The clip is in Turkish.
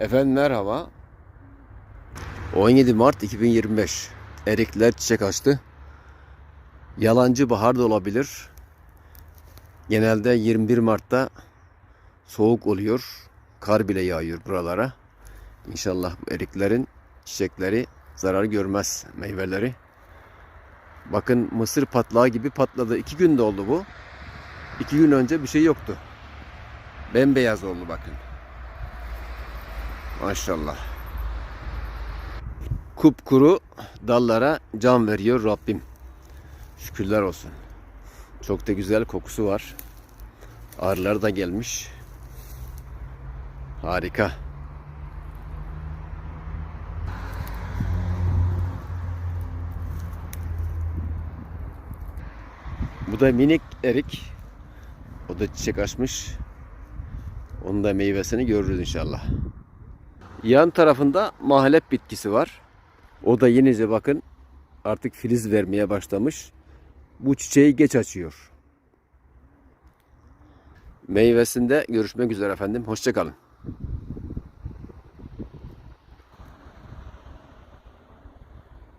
Efendim merhaba. 17 Mart 2025. Erikler çiçek açtı. Yalancı bahar da olabilir. Genelde 21 Mart'ta soğuk oluyor. Kar bile yağıyor buralara. İnşallah bu eriklerin çiçekleri zarar görmez meyveleri. Bakın mısır patlağı gibi patladı. İki günde oldu bu. İki gün önce bir şey yoktu. Bembeyaz oldu bakın. Maşallah. Kupkuru dallara can veriyor Rabbim. Şükürler olsun. Çok da güzel kokusu var. Arılar da gelmiş. Harika. Bu da minik erik. O da çiçek açmış. Onun da meyvesini görürüz inşallah. Yan tarafında mahalep bitkisi var. O da yenice bakın artık filiz vermeye başlamış. Bu çiçeği geç açıyor. Meyvesinde görüşmek üzere efendim. Hoşçakalın.